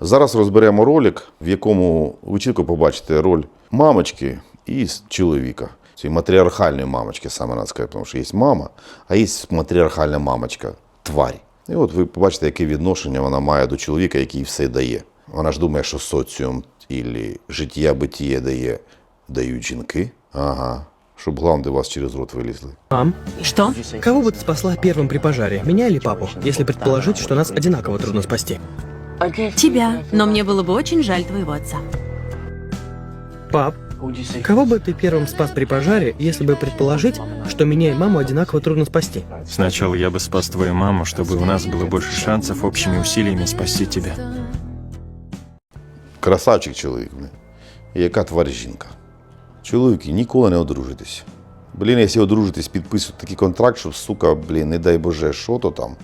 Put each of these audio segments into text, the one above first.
Зараз розберемо ролик, в якому ви чітко побачите роль мамочки і с- чоловіка. Цієї матріархальної мамочки, саме надо сказати, тому що є мама, а є матріархальна мамочка, тварь. І от ви побачите, яке відношення вона має до чоловіка, який все дає. Вона ж думає, що соціум і життя битіє дає, дають жінки. Ага. Щоб гланди у вас через рот вилізли. Мам, Что? кого бы ты спасла первым при пожаре, меня или папу, если предположить, что нас одинаково трудно спасти? Тебя. Но мне было бы очень жаль твоего отца. Пап, кого бы ты первым спас при пожаре, если бы предположить, что меня и маму одинаково трудно спасти? Сначала я бы спас твою маму, чтобы у нас было больше шансов общими усилиями спасти тебя. Красавчик чоловік. блін. І яка тварь жінка. Чоловіки, ніколи не одружитесь. Блін, якщо одружитесь, підписуйте такий контракт, щоб, сука, блін, не дай Боже, що то там.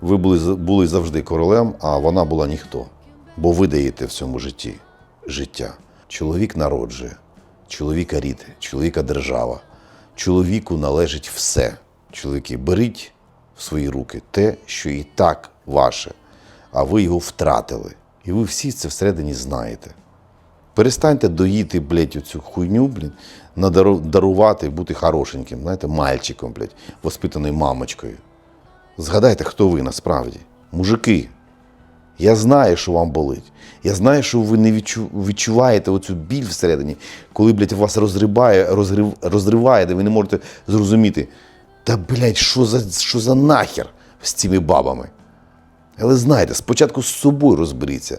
Ви були, були завжди королем, а вона була ніхто. Бо ви даєте в цьому житті життя. Чоловік народжує, чоловіка рід, чоловіка держава. Чоловіку належить все. Чоловіки, беріть в свої руки те, що і так ваше, а ви його втратили. І ви всі це всередині знаєте. Перестаньте доїти, блядь, оцю хуйню, блін, надару- дарувати, бути хорошеньким, знаєте, мальчиком, блядь, воспитаною мамочкою. Згадайте, хто ви насправді. Мужики, я знаю, що вам болить. Я знаю, що ви не відчу- відчуваєте оцю біль всередині, коли, блядь, вас розрибає, розрив, розриває, ви не можете зрозуміти. Та, блядь, що за, що за нахер з цими бабами? Але знайте, спочатку з собою розберіться.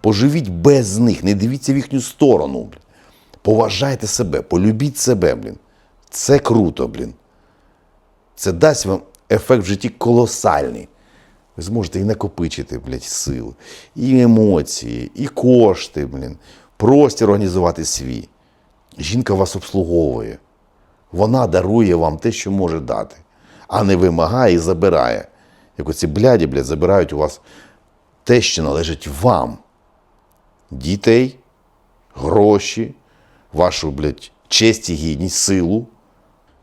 Поживіть без них, не дивіться в їхню сторону. Блін. Поважайте себе, полюбіть себе, блін. Це круто, блін. Це дасть вам ефект в житті колосальний. Ви зможете і накопичити, блядь, сил, і емоції, і кошти, блін, простір організувати свій. Жінка вас обслуговує. Вона дарує вам те, що може дати, а не вимагає і забирає. Як оці бляді, блядь, забирають у вас те, що належить вам. Дітей, гроші, вашу, блядь, честь і гідність, силу.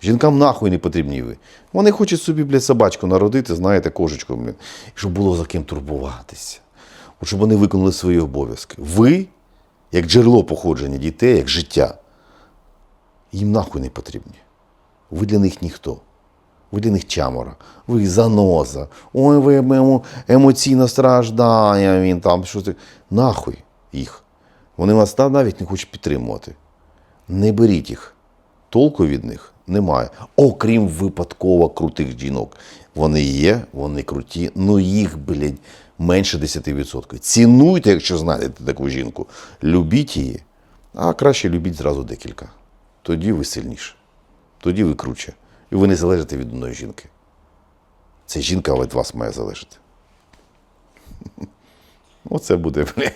Жінкам нахуй не потрібні ви. Вони хочуть собі, блядь, собачку народити, знаєте, кошечку, і щоб було за ким турбуватися. Щоб вони виконали свої обов'язки. Ви, як джерело походження дітей, як життя, їм нахуй не потрібні. Ви для них ніхто. Ви для них чамора, ви заноза. Ой, ви емо- емоційно страждає, він там що ти. Нахуй їх. Вони вас навіть не хочуть підтримувати. Не беріть їх. Толку від них немає. Окрім випадково крутих жінок. Вони є, вони круті, ну їх, блядь, менше 10%. Цінуйте, якщо знаєте таку жінку. Любіть її, а краще любіть зразу декілька. Тоді ви сильніше. Тоді ви круче. І ви не залежите від одної жінки. Це жінка від вас має залежати. Оце буде, блядь.